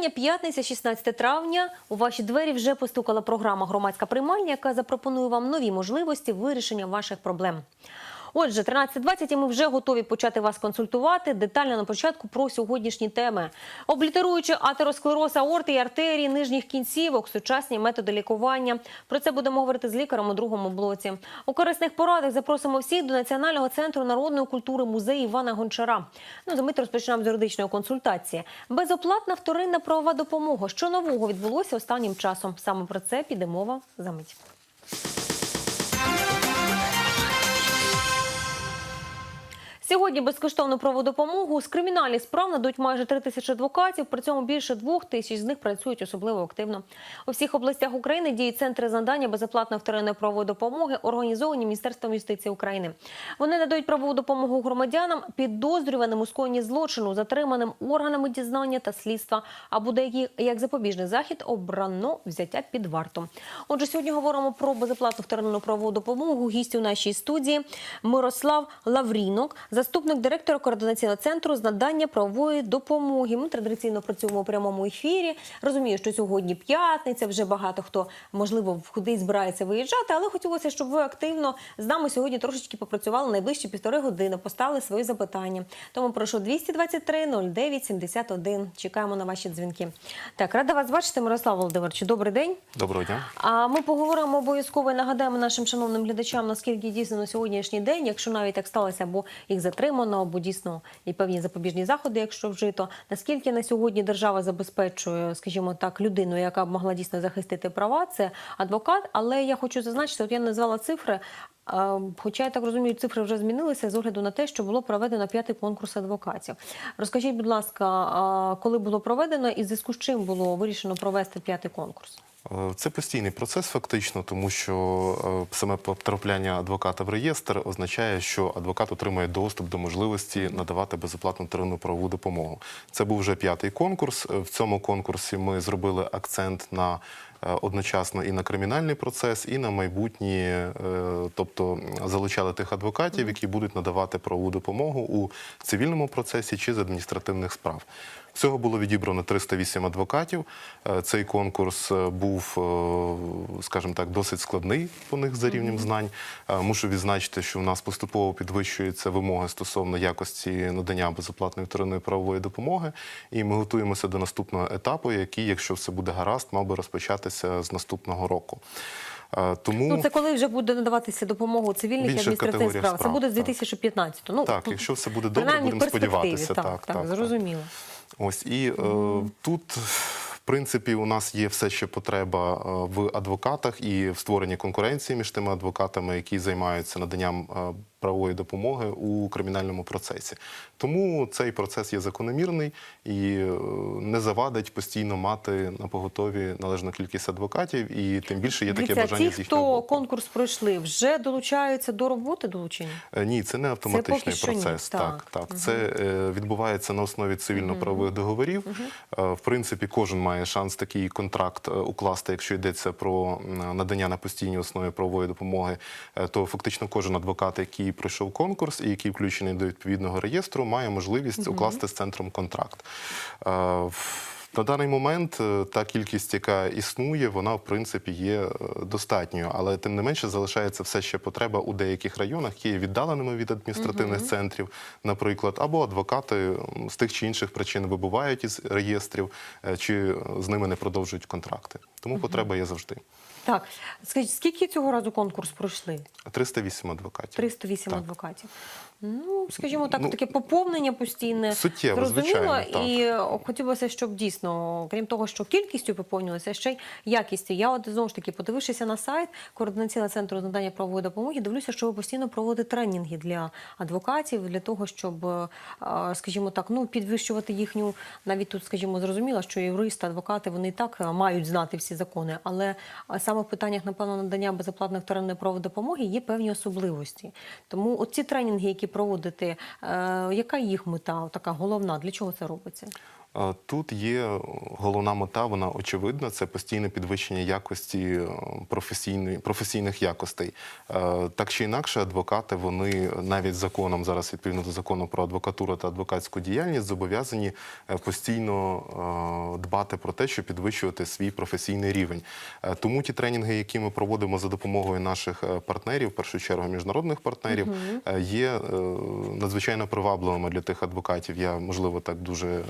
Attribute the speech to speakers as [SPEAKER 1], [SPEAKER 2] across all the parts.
[SPEAKER 1] Моє вітання. П'ятниця, 16 травня. У ваші двері вже постукала програма Громадська приймальня, яка запропонує вам нові можливості вирішення ваших проблем. Отже, 13.20 і ми вже готові почати вас консультувати. Детально на початку про сьогоднішні теми. Облітеруючи атеросклероз аорти і артерії нижніх кінцівок, сучасні методи лікування. Про це будемо говорити з лікарем у другому блоці. У корисних порадах запросимо всіх до Національного центру народної культури музею Івана Гончара. Ну, за мить розпочнемо з юридичної консультації. Безоплатна вторинна правова допомога. Що нового відбулося останнім часом? Саме про це піде мова за мить. Сьогодні безкоштовну правову допомогу з кримінальних справ надають майже 3 тисячі адвокатів. При цьому більше двох тисяч з них працюють особливо активно. У всіх областях України діють центри надання безоплатної вторинної правової допомоги, організовані Міністерством юстиції України. Вони надають правову допомогу громадянам, підозрюваним у скоєнні злочину, затриманим органами дізнання та слідства, або деякі як запобіжний захід обрано взяття під варту. Отже, сьогодні говоримо про безоплатну вторинну правову допомогу. Гість у нашій студії Мирослав Лаврінок, заступник директора координаційного центру з надання правової допомоги. Ми традиційно працюємо у прямому ефірі. Розумію, що сьогодні п'ятниця, вже багато хто можливо кудись збирається виїжджати, але хотілося, щоб ви активно з нами сьогодні трошечки попрацювали найближчі півтори години, поставили свої запитання. Тому прошу 223 09 71. Чекаємо на ваші дзвінки. Так, рада вас бачити, Мирослав Володимирович. Добрий день.
[SPEAKER 2] Доброго дня.
[SPEAKER 1] А ми поговоримо обов'язково і нагадаємо нашим шановним глядачам, наскільки дійсно на сьогоднішній день, якщо навіть так сталося, або їх затримано, або дійсно і певні запобіжні заходи, якщо вжито, наскільки на сьогодні держава забезпечує, скажімо так, людину, яка б могла дійсно захистити права, це адвокат. Але я хочу зазначити, от я назвала цифри. Хоча я так розумію, цифри вже змінилися з огляду на те, що було проведено п'ятий конкурс адвокатів. Розкажіть, будь ласка, коли було проведено і в зв'язку з чим було вирішено провести п'ятий конкурс?
[SPEAKER 2] Е, Це постійний процес, фактично, тому що е, саме потрапляння адвоката в реєстр означає, що адвокат отримує доступ до можливості надавати безоплатну вторинну правову допомогу. Це був вже п'ятий конкурс. Е, В цьому конкурсі ми зробили акцент на одночасно і на кримінальний процес, і на майбутні, тобто залучали тих адвокатів, які будуть надавати правову допомогу у цивільному процесі чи з адміністративних справ. Всього було відібрано 308 адвокатів. Е, Цей конкурс е, був, е, скажімо так, досить складний по них за рівнем знань. Мушу відзначити, що в нас поступово підвищуються вимоги стосовно якості надання безоплатної вторинної правової допомоги. І ми готуємося до наступного етапу, який, якщо все буде гаразд, мав би розпочатися з наступного року. Тому
[SPEAKER 1] Ну, це коли вже буде надаватися допомога у цивільних і адміністративних справах. Це буде з
[SPEAKER 2] так.
[SPEAKER 1] 2015 Ну,
[SPEAKER 2] так, якщо все буде добре,
[SPEAKER 1] принаймні, в
[SPEAKER 2] будемо сподіватися.
[SPEAKER 1] Так, так, зрозуміло.
[SPEAKER 2] Ось і е, тут, в принципі, у нас є все ще потреба е, в адвокатах і в створенні конкуренції між тими адвокатами, які займаються наданням е, правової допомоги у кримінальному процесі. Тому цей процес є закономірний і е, не завадить постійно мати на поготові належну кількість адвокатів, і тим більше є таке бажання
[SPEAKER 1] ті,
[SPEAKER 2] з їхнього
[SPEAKER 1] хто
[SPEAKER 2] боку.
[SPEAKER 1] конкурс пройшли, вже долучаються до роботи долучені?
[SPEAKER 2] Е, Ні, це не автоматичний
[SPEAKER 1] ні.
[SPEAKER 2] процес.
[SPEAKER 1] Так.
[SPEAKER 2] Так, так. Це е, відбувається на основі цивільно-правових договорів. Е, в принципі, кожен має шанс такий контракт укласти, якщо йдеться про надання на постійній основі правової допомоги. То фактично кожен адвокат, який пройшов конкурс і який включений до відповідного реєстру, має можливість укласти з центром контракт. На даний момент е, та кількість, яка існує, вона в принципі є е, достатньою, але тим не менше залишається все ще потреба у деяких районах, які є віддаленими від адміністративних центрів, наприклад, або адвокати з тих чи інших причин вибувають із реєстрів, е, чи з ними не продовжують контракти. Тому потреба є завжди.
[SPEAKER 1] Так. Скажіть, скільки цього разу конкурс пройшли?
[SPEAKER 2] 308 адвокатів.
[SPEAKER 1] 308
[SPEAKER 2] Так.
[SPEAKER 1] адвокатів. Ну, скажімо так,
[SPEAKER 2] Ну,
[SPEAKER 1] таке поповнення постійне.
[SPEAKER 2] суттєво,
[SPEAKER 1] Зрозуміло.
[SPEAKER 2] звичайно, так.
[SPEAKER 1] І хотілося, щоб дійсно, крім того, що кількістю поповнювалося, ще й якістю. Я от знову ж таки, подивившися на сайт Координаційного центру з надання правової допомоги, дивлюся, що ви постійно проводите тренінги для адвокатів, для того, щоб, е, скажімо так, ну, підвищувати їхню, навіть тут, скажімо, зрозуміло, що юристи, адвокати, вони і так е, мають знати всі закони, але е, саме в питаннях, напевно, надання безоплатної вторинної правової допомоги є певні особливості. Тому от ці тренінги, які проводите, е, яка їх мета, така головна, для чого це робиться?
[SPEAKER 2] Тут є головна мета, вона очевидна. Це постійне підвищення якості е, професійних якостей. Е, Так чи інакше, адвокати вони навіть законом зараз відповідно до закону про адвокатуру та адвокатську діяльність зобов'язані е, постійно дбати про те, щоб підвищувати свій професійний рівень. Тому ті тренінги, які ми проводимо за допомогою наших партнерів, в першу чергу міжнародних партнерів, є надзвичайно привабливими для тих адвокатів. Я можливо так дуже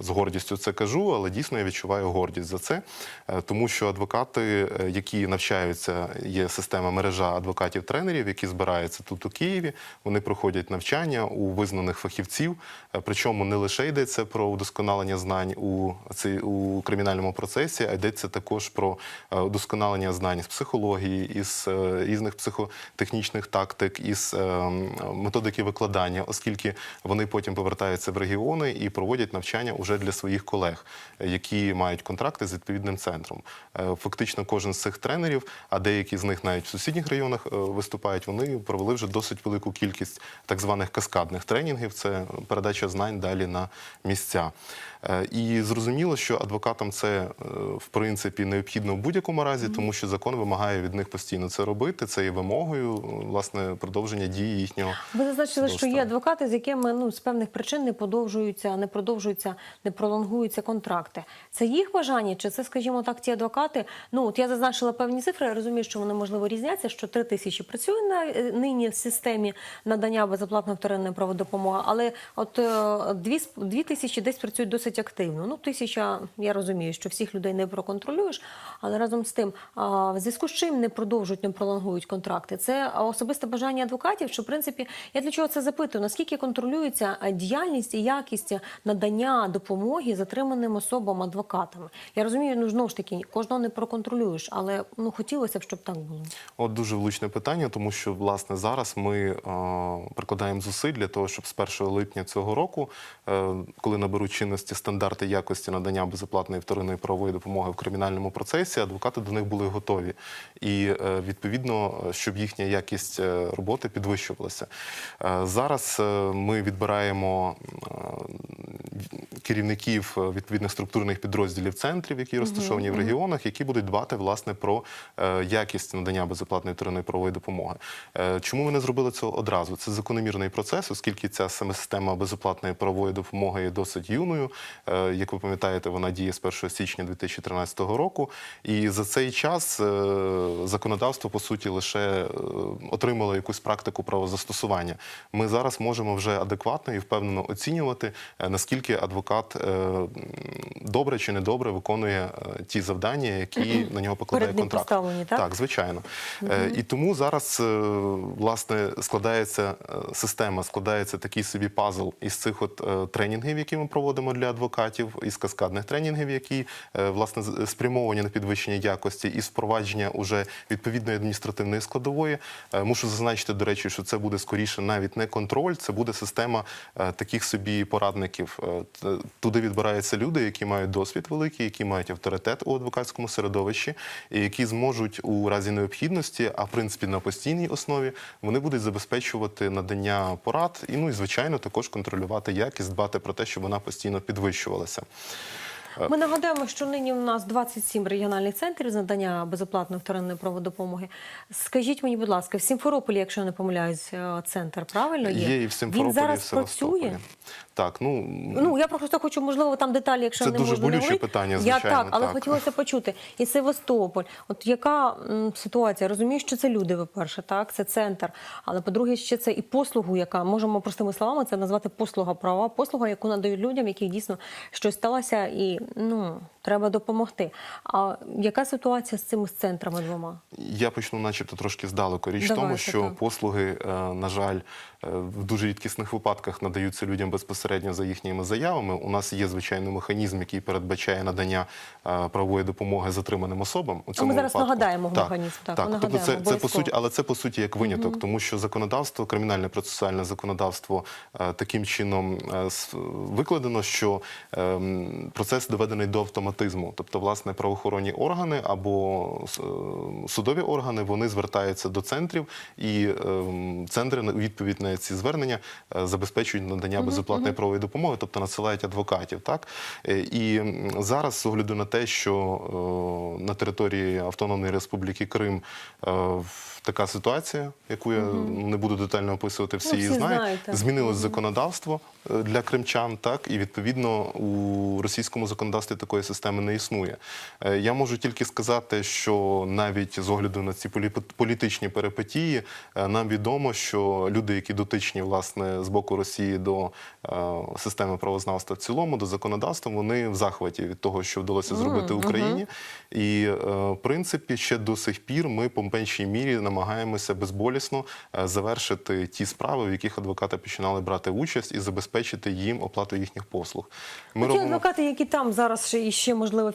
[SPEAKER 2] з гордістю це кажу, але дійсно я відчуваю гордість за це, Е, тому що адвокати, е, які навчаються, є система мережа адвокатів-тренерів, які збираються тут у Києві. Вони проходять навчання у визнаних фахівців. Е, Причому не лише йдеться про удосконалення знань у цей у кримінальному процесі, а йдеться також про удосконалення знань з психології, із різних психотехнічних тактик, із методики викладання, оскільки вони потім повертаються в регіони і проводять навчання уже для своїх колег, е, які мають контракти з відповідним центром. Е, Фактично, кожен з цих тренерів, а деякі з них навіть в сусідніх районах е, виступають, вони провели вже досить велику кількість так званих каскадних тренінгів. Це передача знань далі на місця. Е, І зрозуміло, що адвокатам це е, в принципі необхідно в будь-якому разі, тому що закон вимагає від них постійно це робити. Це є вимогою е, власне продовження дії їхнього.
[SPEAKER 1] Ви зазначили, що є адвокати, з якими ну з певних причин не подовжуються, не продовжуються, не пролонгуються контракти. Це їх бажання, чи це, скажімо так, ті адвокати? Ну от я зазначила певні цифри. Я розумію, що вони можливо різняться. Що три тисячі працює на нині в системі надання безоплатної вторинної праводопомоги, але от дві дві тисячі десь працюють досить активно. Ну тисяча, я розумію, що всіх людей не проконтролюєш, але разом з тим, а, в зв'язку з чим не продовжують, не пролонгують контракти. Це особисте бажання адвокатів. Що в принципі я для чого це запитую? Наскільки контролюється діяльність і якість надання допомоги затриманим особам адвокатами? Я розумію, ну знову ж таки кожного не проконтролюєш, але ну хотілося б, щоб так було.
[SPEAKER 2] От дуже влучне питання, тому що власне зараз ми е, прикладаємо зусиль для того, щоб з 1 липня цього року, е, коли наберуть чинності стандарти якості надання безоплатної вторинної правової допомоги в кримінальному процесі, адвокати до них були готові. І е, відповідно, щоб їхня якість е, роботи підвищувалася. Е, зараз ми відбираємо керівників відповідних структурних підрозділів центрів, які розташовані в регіонах, які будуть дбати власне про якість надання безоплатної вторинної правової допомоги. Чому ми не зробили цього одразу? Це закономірний процес, оскільки ця саме система безоплатної правової допомоги є досить юною. Е, Як ви пам'ятаєте, вона діє з 1 січня 2013 року. І за цей час е, законодавство по суті лише е, отримало якусь практику правозастосування. Ми зараз можемо вже адекватно і впевнено оцінювати, наскільки адвокат добре чи недобре виконує ті завдання, які на нього покладає
[SPEAKER 1] Перед
[SPEAKER 2] контракт.
[SPEAKER 1] так?
[SPEAKER 2] Так, звичайно. І тому зараз власне складається система, складається такий собі пазл із цих от тренінгів, які ми проводимо для адвокатів, із каскадних тренінгів, які е, власне спрямовані на підвищення якості, і впровадження уже відповідної адміністративної складової. Е, Мушу зазначити, до речі, що це буде скоріше навіть не контроль, це буде система е, таких собі порадників. Туди відбираються люди, які мають досвід великий, які мають авторитет у адвокатському середовищі, і які зможуть у разі необхідності, а в принципі на постійній основі, вони будуть забезпечувати надання порад і ну і звичайно також контролювати якість, дбати про те, щоб вона постійно підвищувалася.
[SPEAKER 1] Ми нагадаємо, що нині у нас 27 регіональних центрів з надання безоплатної вторинної праводопомоги. Скажіть мені, будь ласка, в Сімферополі, якщо я не помиляюсь, е, центр правильно є?
[SPEAKER 2] Є і в Симферополі,
[SPEAKER 1] Він
[SPEAKER 2] і в
[SPEAKER 1] зараз
[SPEAKER 2] Севастополі.
[SPEAKER 1] працює.
[SPEAKER 2] Так, ну
[SPEAKER 1] Ну я просто хочу, можливо, там деталі, якщо
[SPEAKER 2] Це
[SPEAKER 1] не
[SPEAKER 2] дуже
[SPEAKER 1] можна не
[SPEAKER 2] болюче
[SPEAKER 1] говорити.
[SPEAKER 2] питання,
[SPEAKER 1] Я так, але
[SPEAKER 2] так.
[SPEAKER 1] хотілося почути. І Севастополь. От яка м, ситуація? Розумію, що це люди, по-перше, так, це центр. Але по-друге, ще це і послугу, яка можемо простими словами це назвати послуга, права послуга, яку надають людям, яких дійсно щось сталося, і ну треба допомогти. А яка ситуація з цими центрами двома?
[SPEAKER 2] Я почну, начебто, трошки здалеку. Річ в тому, що
[SPEAKER 1] так.
[SPEAKER 2] послуги, е, на жаль, е, в дуже рідкісних випадках надаються людям безпосередньо за їхніми заявами. У нас є звичайний механізм, який передбачає надання е, правової допомоги затриманим особам. У цьому
[SPEAKER 1] зараз
[SPEAKER 2] випадку.
[SPEAKER 1] нагадаємо
[SPEAKER 2] так,
[SPEAKER 1] механізм, так,
[SPEAKER 2] так.
[SPEAKER 1] ми
[SPEAKER 2] Тобто це, це по суті, але це по суті як виняток, тому що законодавство, кримінальне процесуальне законодавство таким чином викладено, що ем, процес доведений до автоматизації. Автоматизму. Тобто, власне, правоохоронні органи або е, судові органи вони звертаються до центрів, і ем, центри у відповідь на ці звернення е, забезпечують надання безоплатної правової допомоги, тобто надсилають адвокатів. Так Е, і зараз, з огляду на те, що на території Автономної Республіки Крим в- така ситуація, яку я не буду детально описувати, всі
[SPEAKER 1] Ну,
[SPEAKER 2] її
[SPEAKER 1] всі
[SPEAKER 2] знають.
[SPEAKER 1] знаєте.
[SPEAKER 2] Змінилось законодавство е, для кримчан, так і відповідно у російському законодавстві такої системи не існує. Е, Я можу тільки сказати, що навіть з огляду на ці полі- політичні перипетії, е, нам відомо, що люди, які дотичні власне з боку Росії до системи правознавства в цілому, до законодавства, вони в захваті від того, що вдалося зробити Україні. І в принципі, ще до сих пір ми по меншій мірі намагаємося безболісно е, завершити ті справи, в яких адвокати починали брати участь, і забезпечити їм оплату їхніх послуг. Ми
[SPEAKER 1] Ті адвокати, які там зараз ще і ще можливо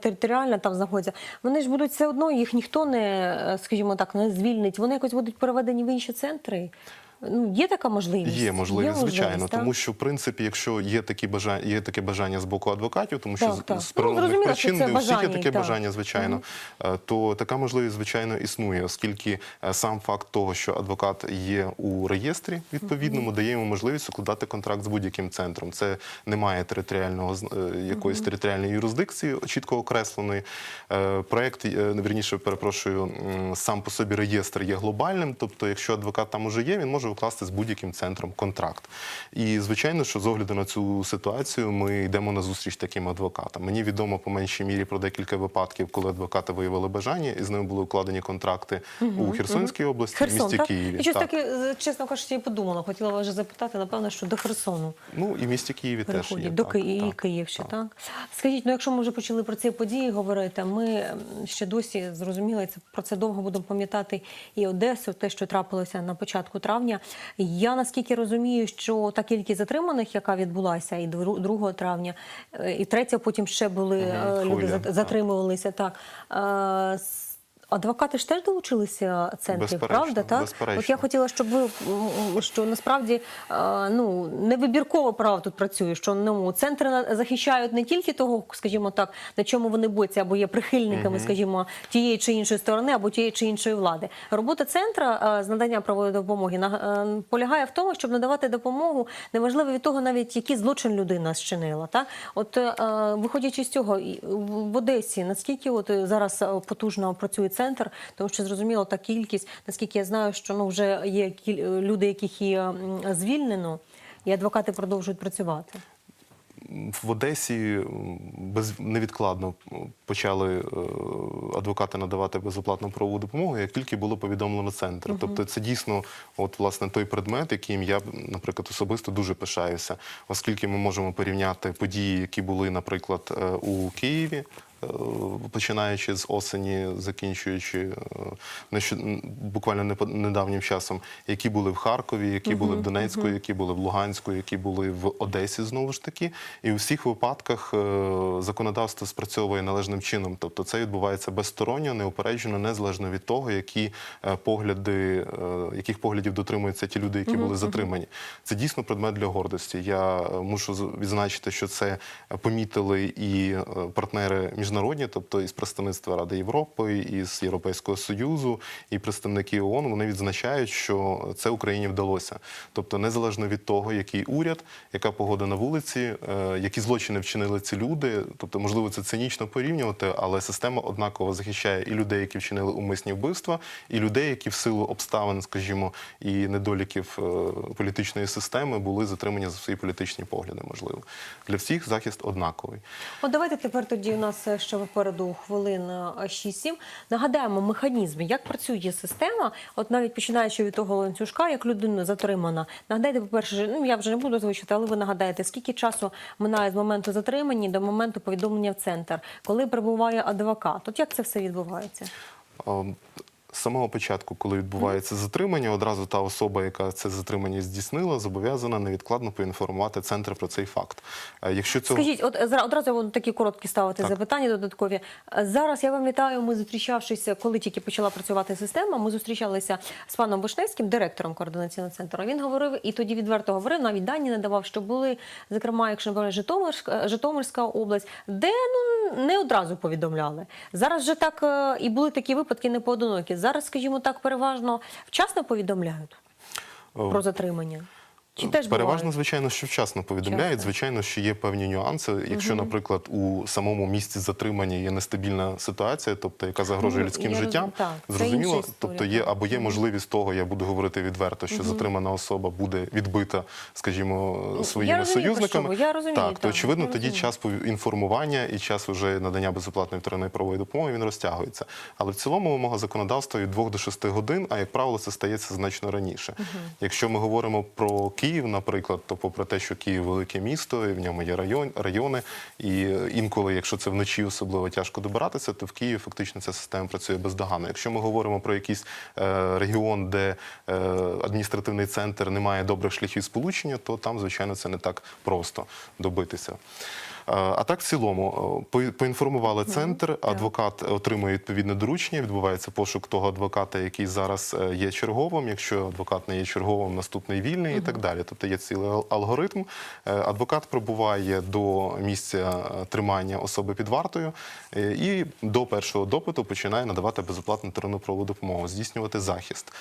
[SPEAKER 1] територіально там знаходяться, вони ж будуть все одно, їх ніхто не, е, скажімо так, не звільнить. Вони якось будуть переведені в інші центри. Ну, є така можливість?
[SPEAKER 2] Є можливість, звичайно,
[SPEAKER 1] так?
[SPEAKER 2] тому що в принципі, якщо є такі бажання, є таке бажання з боку адвокатів, тому що
[SPEAKER 1] Так,
[SPEAKER 2] з-
[SPEAKER 1] так.
[SPEAKER 2] з
[SPEAKER 1] Ну,
[SPEAKER 2] природних
[SPEAKER 1] що
[SPEAKER 2] причин у всіх є таке
[SPEAKER 1] так.
[SPEAKER 2] бажання, звичайно, е, то така можливість, звичайно, існує, оскільки е, сам факт того, що адвокат є у реєстрі відповідному, дає йому можливість укладати контракт з будь-яким центром. Це не має територіального е, якоїсь територіальної юрисдикції чітко окресленої. Проект, е, перепрошую, сам по собі реєстр є глобальним. Тобто, якщо адвокат там уже є, він може укласти з будь-яким центром контракт. І звичайно, що з огляду на цю ситуацію ми йдемо на зустріч таким адвокатам. Мені відомо по меншій мірі про декілька випадків, коли адвокати виявили бажання, і з ними були укладені контракти у Херсонській області, в місті
[SPEAKER 1] так?
[SPEAKER 2] Києві.
[SPEAKER 1] І щось
[SPEAKER 2] Так.
[SPEAKER 1] таке, чесно кажучи, я подумала, хотіла вас вже запитати, напевно, що до Херсону
[SPEAKER 2] Ну і в місті Києві теж є.
[SPEAKER 1] до
[SPEAKER 2] так,
[SPEAKER 1] і
[SPEAKER 2] так,
[SPEAKER 1] Київ ще,
[SPEAKER 2] так.
[SPEAKER 1] так? Скажіть, ну якщо ми вже почали про ці події говорити, ми ще досі зрозуміли, це про це довго будемо пам'ятати і Одесу, те, що трапилося на початку травня. Я наскільки розумію, що та кількість затриманих, яка відбулася і дру- 2 травня, е, і 3 потім ще були е, люди
[SPEAKER 2] хвиля,
[SPEAKER 1] затримувалися. так. Так. Адвокати ж теж долучилися центрів,
[SPEAKER 2] Безперечно,
[SPEAKER 1] правда? Так?
[SPEAKER 2] безперечно.
[SPEAKER 1] От я хотіла, щоб ви що насправді е, ну не вибірково право тут працює, що ну центри захищають не тільки того, скажімо так, на чому вони бояться, або є прихильниками, скажімо, тієї чи іншої сторони, або тієї чи іншої влади. Робота центра е, з надання правової допомоги е, полягає в тому, щоб надавати допомогу, неважливо від того, навіть який злочин людина зчинила. Так, от виходячи з цього, в Одесі, наскільки от зараз потужно працює центр, тому що зрозуміло та кількість, наскільки я знаю, що ну вже є люди, яких і звільнено, і адвокати продовжують працювати.
[SPEAKER 2] В Одесі без невідкладно почали е, адвокати надавати безоплатну правову допомогу, як тільки було повідомлено центр. Тобто, це дійсно, от власне той предмет, яким я, наприклад, особисто дуже пишаюся, оскільки ми можемо порівняти події, які були, наприклад, е, у Києві. Е, Починаючи з осені, закінчуючи е, буквально недавнім часом, які були в Харкові, які були в Донецьку, які були в Луганську, які були в Одесі знову ж таки. І у всіх випадках е, законодавство спрацьовує належним чином. Тобто це відбувається безсторонньо, неупереджено, незалежно від того, які погляди, яких поглядів дотримуються ті люди, які були затримані. Це дійсно предмет для гордості. Я мушу відзначити, що це помітили і партнери міжнародні, тобто із представництва Ради Європи, із Європейського Союзу, і представники ООН, вони відзначають, що це Україні вдалося. Тобто, незалежно від того, який уряд, яка погода на вулиці, е, які злочини вчинили ці люди. Тобто, можливо, це цинічно порівнювати, але система однаково захищає і людей, які вчинили умисні вбивства, і людей, які в силу обставин, скажімо, і недоліків е, політичної системи були затримані за свої політичні погляди. Можливо, для всіх захист однаковий.
[SPEAKER 1] От давайте тепер тоді у нас е, ще попереду хвилин е, 6-7. Нагадаємо механізми, як працює система, от навіть починаючи від того ланцюжка, як людина затримана. Нагадайте, по-перше, ну я вже не буду звучати, але ви нагадаєте, скільки часу минає з моменту затримання до моменту повідомлення в центр, коли прибуває адвокат. От як це все відбувається?
[SPEAKER 2] З самого початку, коли відбувається затримання, одразу та особа, яка це затримання здійснила, зобов'язана невідкладно поінформувати центр про цей факт. Е, Якщо цього
[SPEAKER 1] Скажіть, от зра- одразу буду такі короткі ставити
[SPEAKER 2] Так.
[SPEAKER 1] запитання додаткові. Е, Зараз я пам'ятаю, ми зустрічавшися, коли тільки почала працювати система. Ми зустрічалися з паном Вишневським, директором координаційного центру. Він говорив і тоді відверто говорив, навіть дані надавав, що були, зокрема, якщо говорити Житомирська, Житомирська область, де ну не одразу повідомляли. Зараз вже так е, і були такі випадки непоодинокі. Зараз, скажімо так, переважно вчасно повідомляють
[SPEAKER 2] е,
[SPEAKER 1] про затримання. Чи теж
[SPEAKER 2] Переважно,
[SPEAKER 1] бувають?
[SPEAKER 2] звичайно, що вчасно повідомляють.
[SPEAKER 1] Вчасно.
[SPEAKER 2] Звичайно, що є певні нюанси. Якщо, наприклад, у самому місці затримання є нестабільна ситуація, тобто яка загрожує
[SPEAKER 1] Ну,
[SPEAKER 2] людським
[SPEAKER 1] я
[SPEAKER 2] життям,
[SPEAKER 1] так,
[SPEAKER 2] зрозуміло, тобто є або є можливість того, я буду говорити відверто, що затримана особа буде відбита, скажімо, своїми
[SPEAKER 1] Ну, розумію,
[SPEAKER 2] союзниками.
[SPEAKER 1] я розумію,
[SPEAKER 2] так, то очевидно,
[SPEAKER 1] я
[SPEAKER 2] тоді
[SPEAKER 1] розумію.
[SPEAKER 2] час інформування і час уже надання безоплатної вторинної правової допомоги він розтягується. Але в цілому вимога законодавства від 2 до 6 годин, а як правило, це стається значно раніше. Якщо ми говоримо про Київ, наприклад, то попри те, що Київ велике місто, і в ньому є район, райони, і інколи, якщо це вночі особливо тяжко добиратися, то в Києві фактично ця система працює бездоганно. Якщо ми говоримо про якийсь е, регіон, де е, адміністративний центр не має добрих шляхів сполучення, то там, звичайно, це не так просто добитися. А так, в цілому, поінформували центр, адвокат отримує відповідне доручення, відбувається пошук того адвоката, який зараз е, є черговим. Якщо адвокат не є черговим, наступний вільний і так далі. Тобто є цілий алгоритм. Е, Адвокат прибуває до місця е, тримання особи під вартою і до першого допиту починає надавати безоплатну теренну допомогу, здійснювати захист.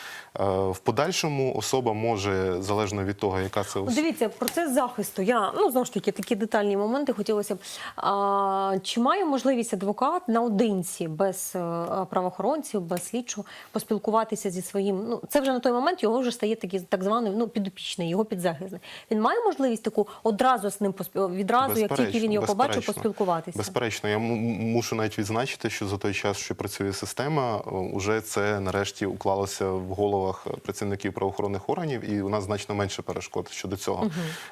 [SPEAKER 2] В подальшому особа може, залежно від того, яка це.
[SPEAKER 1] Дивіться, процес захисту. Я ну знову ж таки такі детальні моменти хотілося б. А, чи має можливість адвокат наодинці без е, правоохоронців, без слідчого поспілкуватися зі своїм? Ну це вже на той момент його вже стає такий так званий ну підопічний, його підзахисний. Він має можливість таку одразу з ним відразу, як тільки він його побачив,
[SPEAKER 2] безперечно.
[SPEAKER 1] поспілкуватися.
[SPEAKER 2] Безперечно, я мушу навіть відзначити, що за той час, що працює система, е, уже це нарешті уклалося в головах працівників правоохоронних органів, і у нас значно менше перешкод щодо цього.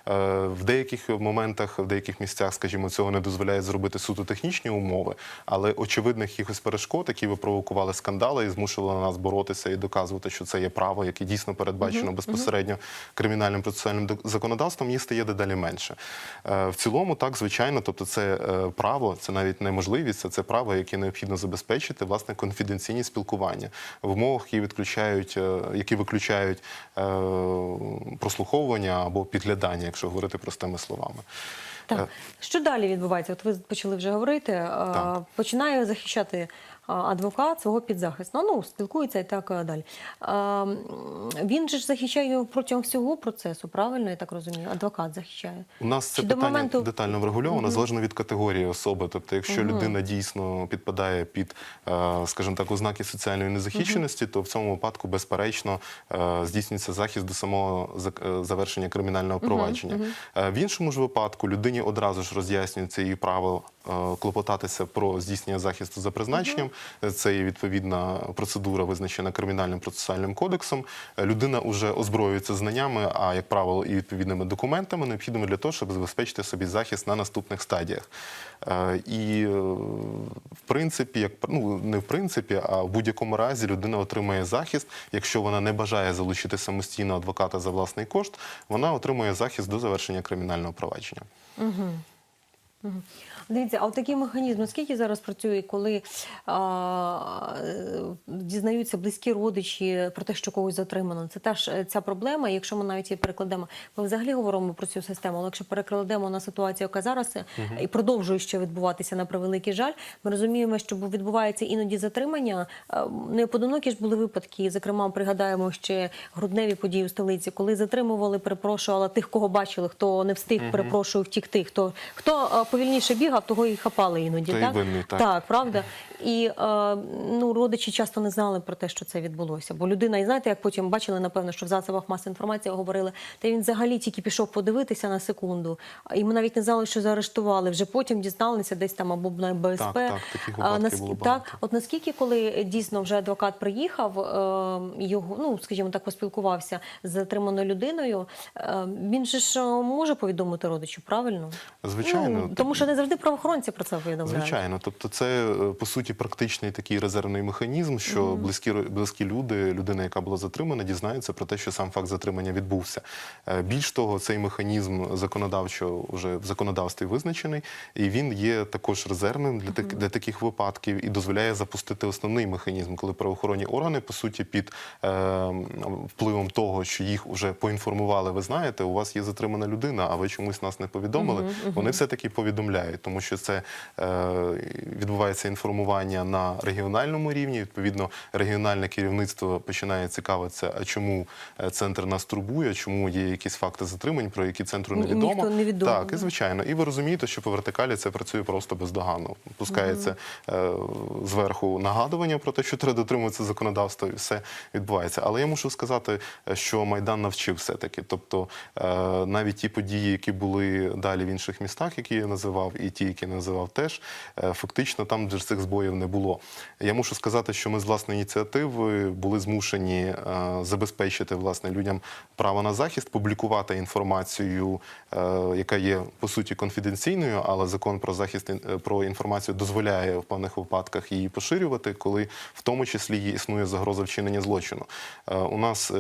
[SPEAKER 2] Е, В деяких моментах, в деяких місцях, скажімо, цього не дозволяють зробити суто технічні умови, але очевидних якихось перешкод, які випровокували скандали і змушували нас боротися і доказувати, що це є право, яке дійсно передбачено безпосередньо кримінальним процесуальним законодавством, їх стає дедалі менше. Е, В цілому, так, звичайно, тобто це е, право, це навіть не можливість, це, це право, яке необхідно забезпечити, власне, конфіденційні спілкування в умовах, які відключають, е, які виключають прослуховування або підглядання, якщо говорити простими словами. Е,
[SPEAKER 1] Так. Що далі відбувається? От ви почали вже говорити. е,
[SPEAKER 2] Так.
[SPEAKER 1] Починає захищати адвокат свого підзахисного. Ну, спілкується і так е, далі. Він же ж захищає протягом всього процесу, правильно, я так розумію? Адвокат захищає.
[SPEAKER 2] У нас це
[SPEAKER 1] Чи
[SPEAKER 2] питання
[SPEAKER 1] моменту-
[SPEAKER 2] детально врегульовано залежно від категорії особи. Тобто, якщо людина дійсно підпадає під, е, скажімо так, ознаки соціальної незахищеності, то в цьому випадку, безперечно, е, здійснюється захист до самого завершення кримінального провадження. В іншому ж випадку людині одразу ж роз'яснюється її право клопотатися про здійснення захисту за призначенням. Е, Це є відповідна процедура, визначена кримінальним процесуальним кодексом. Е, Людина вже озброюється знаннями, а як правило, і відповідними документами, необхідними для того, щоб забезпечити собі захист на наступних стадіях. Е, І е, в принципі, як ну не в принципі, а в будь-якому разі людина отримує захист. Якщо вона не бажає залучити самостійно адвоката за власний кошт, вона отримує захист до завершення кримінального провадження.
[SPEAKER 1] Дивіться, а от такий механізм, наскільки зараз працює, коли а, дізнаються близькі родичі про те, що когось затримано? Це теж е, ця проблема. Якщо ми навіть її перекладемо, ми взагалі говоримо про цю систему, але якщо перекладемо на ситуацію, яка зараз е, і продовжує ще відбуватися на превеликий жаль, ми розуміємо, що відбувається іноді затримання. Е, Неподинокі ж були випадки. Зокрема, пригадаємо ще грудневі події у столиці, коли затримували, перепрошували тих, кого бачили, хто не встиг, перепрошую, втікти. Хто хто е, повільніше бігав, того і хапали іноді.
[SPEAKER 2] Та
[SPEAKER 1] так?
[SPEAKER 2] винний, так.
[SPEAKER 1] так, правда. І е, ну, родичі часто не знали про те, що це відбулося. Бо людина, і знаєте, як потім бачили, напевно, що в засобах масової інформації говорили, та він взагалі тільки пішов подивитися на секунду, і ми навіть не знали, що заарештували. Вже потім дізналися десь там або на БСП.
[SPEAKER 2] Так, так, таких
[SPEAKER 1] А,
[SPEAKER 2] було
[SPEAKER 1] так, от наскільки, коли дійсно вже адвокат приїхав, е, його, ну скажімо так, поспілкувався з затриманою людиною, е, він же ж е, може повідомити родичу, правильно?
[SPEAKER 2] Звичайно,
[SPEAKER 1] Ну, тому що не завжди правоохоронці про це повідомляють.
[SPEAKER 2] Звичайно, тобто це е, по суті суті практичний такий резервний механізм, що близькі близькі люди, людина, яка була затримана, дізнається про те, що сам факт затримання відбувся. Е, Більш того, цей механізм законодавчо вже в законодавстві визначений, і він є також резервним для, так, для таких випадків і дозволяє запустити основний механізм, коли правоохоронні органи по суті під е, впливом того, що їх вже поінформували. Ви знаєте, у вас є затримана людина, а ви чомусь нас не повідомили. Вони все таки повідомляють, тому що це е, відбувається інформування на регіональному рівні. Відповідно, регіональне керівництво починає цікавитися, а чому е, центр нас турбує, чому є якісь факти затримань, про які центру невідомо.
[SPEAKER 1] ніхто не відомо,
[SPEAKER 2] Так, і звичайно. І ви розумієте, що по вертикалі це працює просто бездоганно. Пускається е, зверху нагадування про те, що треба дотримуватися законодавства, і все відбувається. Але я мушу сказати, е, що Майдан навчив все-таки. Тобто е, навіть ті події, які були далі в інших містах, які я називав, і ті, які називав теж, фактично там цих збоїв не було. Я мушу сказати, що ми з власної ініціативи були змушені е, забезпечити власне людям право на захист, публікувати інформацію, е, яка є по суті конфіденційною, але закон про захист е, про інформацію дозволяє в певних випадках її поширювати, коли в тому числі існує загроза вчинення злочину. У нас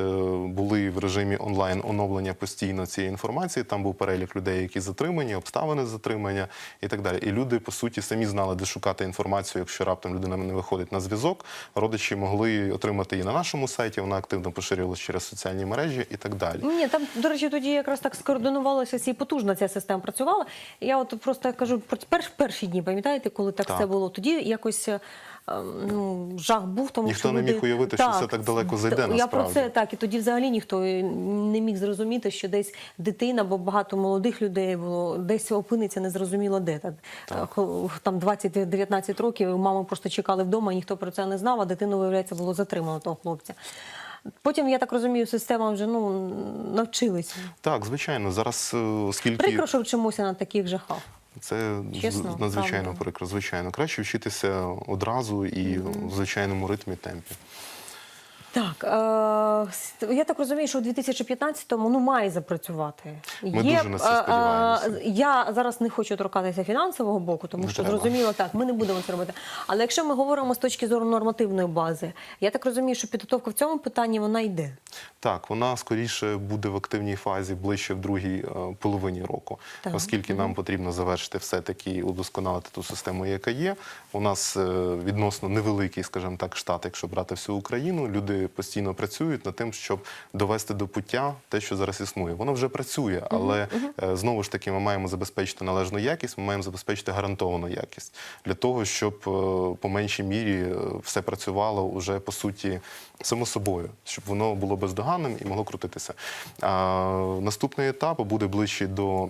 [SPEAKER 2] були в режимі онлайн оновлення постійно цієї інформації. Там був перелік людей, які затримані, обставини затримання і так далі. І люди по суті самі знали, де шукати інформацію, якщо раптом людина не виходить на зв'язок. Родичі могли отримати її на нашому сайті. Вона активно поширювалася через соціальні мережі і так далі.
[SPEAKER 1] Ні, там, до речі, тоді якраз так скоординувалося і потужно ця система працювала. Я от просто кажу про перш, перші дні, пам'ятаєте, коли так,
[SPEAKER 2] Так.
[SPEAKER 1] все було? Тоді якось е, ну, жах був, тому
[SPEAKER 2] Ніхто
[SPEAKER 1] що
[SPEAKER 2] не
[SPEAKER 1] люди...
[SPEAKER 2] міг уявити, що це так далеко зайде,
[SPEAKER 1] Я про це так, і тоді взагалі ніхто не міг зрозуміти, що десь дитина, бо багато молодих людей було, десь опиниться незрозуміло де. Так. Хо- Там 20-19 років, мами просто чекали вдома, ніхто про це не знав, а дитину, виявляється, було затримано того хлопця. Потім, я так розумію, система вже ну, навчилися.
[SPEAKER 2] Так, звичайно, зараз е, оскільки
[SPEAKER 1] Прикро, що вчимося на таких жахах.
[SPEAKER 2] Це
[SPEAKER 1] Чесно,
[SPEAKER 2] надзвичайно
[SPEAKER 1] правда.
[SPEAKER 2] прикро, звичайно. Краще вчитися одразу і в звичайному ритмі темпі.
[SPEAKER 1] Так, е, я так розумію, що у 2015-му ну, має запрацювати.
[SPEAKER 2] Ми дуже на це
[SPEAKER 1] е, е. Я зараз не хочу торкатися фінансового боку, тому
[SPEAKER 2] Не
[SPEAKER 1] що
[SPEAKER 2] треба.
[SPEAKER 1] зрозуміло так, ми не будемо це робити. Але якщо ми говоримо з точки зору нормативної бази, я так розумію, що підготовка в цьому питанні вона йде.
[SPEAKER 2] Так, вона скоріше буде в активній фазі ближче в другій е, половині року,
[SPEAKER 1] Так.
[SPEAKER 2] оскільки нам потрібно завершити все-таки удосконалити ту систему, яка є. У нас е, відносно невеликий, скажімо так, штат, якщо брати всю Україну. Люди постійно працюють над тим, щоб довести до пуття те, що зараз існує. Воно вже працює, але е, знову ж таки ми маємо забезпечити належну якість, ми маємо забезпечити гарантовану якість для того, щоб е, по меншій мірі е, все працювало уже по суті само собою, щоб воно було бездоганним і могло крутитися. А, наступний етап буде ближче до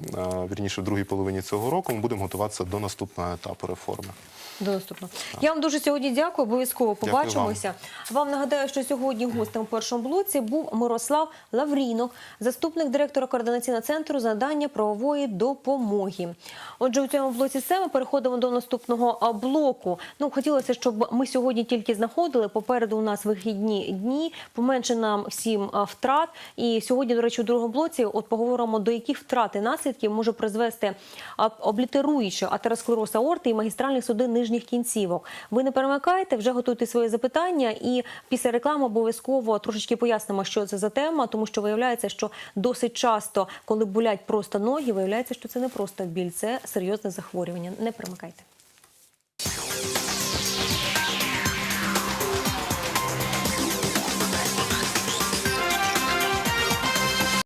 [SPEAKER 2] вірніше в другій половині цього року. Ми будемо готуватися до наступного етапу реформи.
[SPEAKER 1] До наступного. Я вам дуже сьогодні дякую. Обов'язково
[SPEAKER 2] Дякую
[SPEAKER 1] побачимося. Вам. нагадаю, що сьогодні гостем у першому блоці був Мирослав Лаврінов, заступник директора координаційного центру з надання правової допомоги. Отже, у цьому блоці все ми переходимо до наступного блоку. Ну хотілося, щоб ми сьогодні тільки знаходили. Попереду у нас вихідні дні. Поменше нам всім втрат. І сьогодні, до речі, у другому блоці, от поговоримо до яких втрат і наслідків може призвести облітеруючи атеросклероз аорти і магістральних судин нижніх кінцівок. Ви не перемикайте, вже готуйте свої запитання, і після реклами обов'язково трошечки пояснимо, що це за тема, тому що виявляється, що досить часто, коли болять просто ноги, виявляється, що це не просто біль, це серйозне захворювання. Не перемикайте.